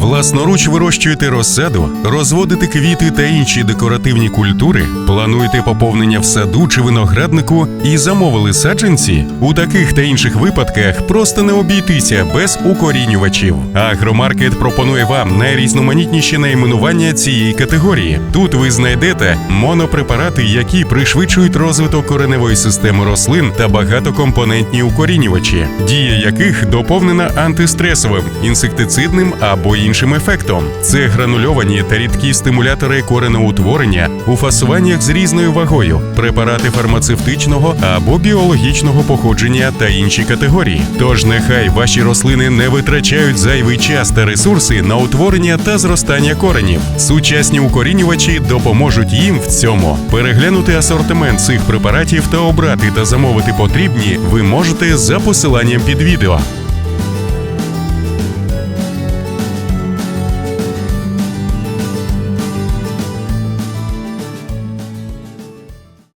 Власноруч вирощуєте розсаду, розводите квіти та інші декоративні культури, плануєте поповнення в саду чи винограднику і замовили саджанці. У таких та інших випадках просто не обійтися без укорінювачів. Агромаркет пропонує вам найрізноманітніші найменування цієї категорії. Тут ви знайдете монопрепарати, які пришвидшують розвиток кореневої системи рослин та багатокомпонентні укорінювачі, дія яких доповнена антистресовим, інсектицидним або іншим ефектом. Це гранульовані та рідкі стимулятори коренеутворення у фасуваннях з різною вагою, препарати фармацевтичного або біологічного походження та інші категорії. Тож нехай ваші рослини не витрачають зайвий час та ресурси на утворення та зростання коренів. Сучасні укорінювачі допоможуть їм в цьому. Переглянути асортимент цих препаратів та обрати та замовити потрібні ви можете за посиланням під відео.